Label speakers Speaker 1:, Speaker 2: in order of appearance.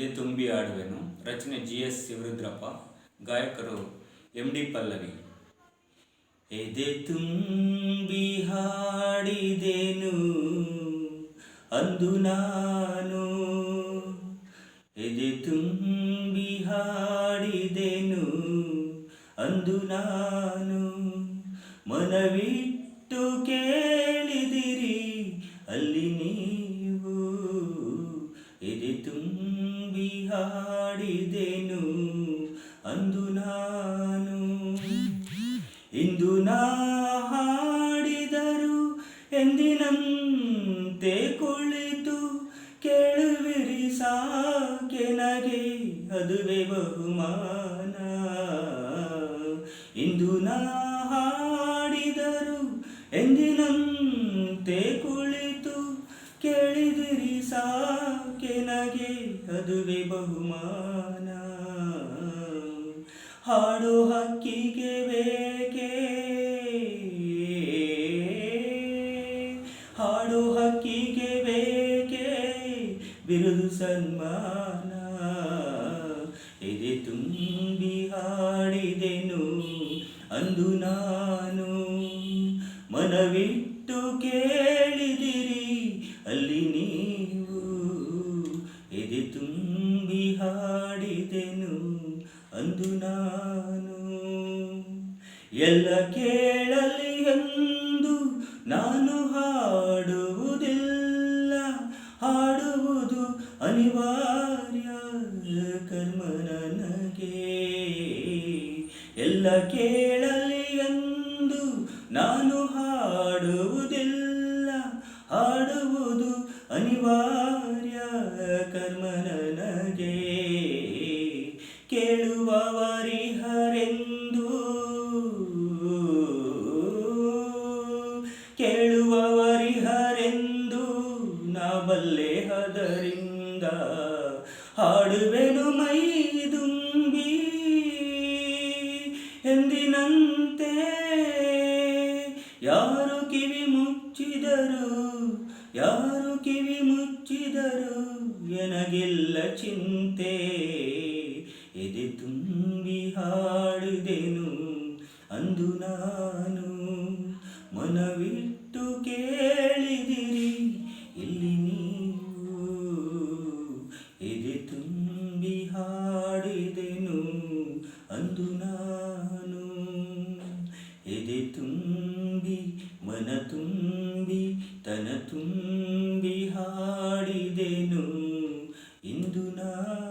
Speaker 1: ಎದೆ ತುಂಬಿ ಆಡುವೆನು ರಚನೆ ಜಿ ಎಸ್ ಶಿವರುದ್ರಪ್ಪ, ಗಾಯಕರು ಎಂ ಡಿ ಪಲ್ಲವಿ. ಎದೆ ತುಂಬಿ ಹಾಡಿದೆನು, ಅಂದು ನಾನು. ಎದೆ ತುಂಬಿ ಹಾಡಿದೆನು, ಅಂದು ನಾನು. ಮನವಿಟ್ಟು ಕೇಳಿದಿರಿ, ಅಲ್ಲಿ ನೀವು ಇಂದು ನಾ ಹಾಡಿದರು, ಎಂದಿನಂತೆ ಕುಳಿತು ಕೇಳುವಿರಿ ಸಾಕೆ ನಗೆ, ಅದುವೆ ಬಹುಮಾನ. ಇಂದು ನಾ ಹಾಡಿದರು, ಎಂದಿನಂತೆ ಕುಳಿತು ಕೇಳಿದಿರಿ ಸಾಕೆ ನಗೆ, ಅದುವೆ ಬಹುಮಾನ. ಹಾಡು ಹಕ್ಕಿಗೆ ಬಿರುದು ಸನ್ಮಾನ. ಎದೆ ತುಂಬಿ ಹಾಡಿದೆನು, ಅಂದು ನಾನು ಮನವಿಟ್ಟು ಕೇಳಿದಿರಿ, ಅಲ್ಲಿ ನೀವು ಎದೆ ತುಂಬಿ ಹಾಡಿದೆನು, ಅಂದು ನಾನು ಎಲ್ಲ ಕೇಳಲಿ ಹಾಡುವುದು ಅನಿವಾರ್ಯ. ಕರ್ಮ ನನಗೆ ಎಲ್ಲ ಕೇಳಲಿ ಎಂದು ನಾನು ಹಾಡುವುದಿಲ್ಲ. ಹಾಡುವುದು ಅನಿವಾರ್ಯ. ಕರ್ಮ ನನಗೆ ಕೇಳುವವರಿಹರೆಂದು ಕೇಳುವವರಿಹರೆಂದು ನಾ ಬಲ್ಲೆ ಹದರಿಂದ ಹಾಡುವೆನು ಮೈದುಂಬಿ ಎಂದಿನಂತೆ. ಯಾರು ಕಿವಿ ಮುಚ್ಚಿದರು, ಯಾರು ಕಿವಿ ಮುಚ್ಚಿದರು ಎನಗೆಲ್ಲ ಚಿಂತೆ. ಎದೆ ತುಂಬಿ ಹಾಡಿದೆನು ಅಂದು ನಾನು ಮನವಿಟ್ಟು ಕೇಳಿದಿರಿ ಹಾಡಿದೆನು. ಅಂದು ನಾನು ಎದೆ ತುಂಬಿ ಮನ ತುಂಬಿ ತನ ತುಂಬಿ ಹಾಡಿದೆನು. ಇಂದು ನಾನು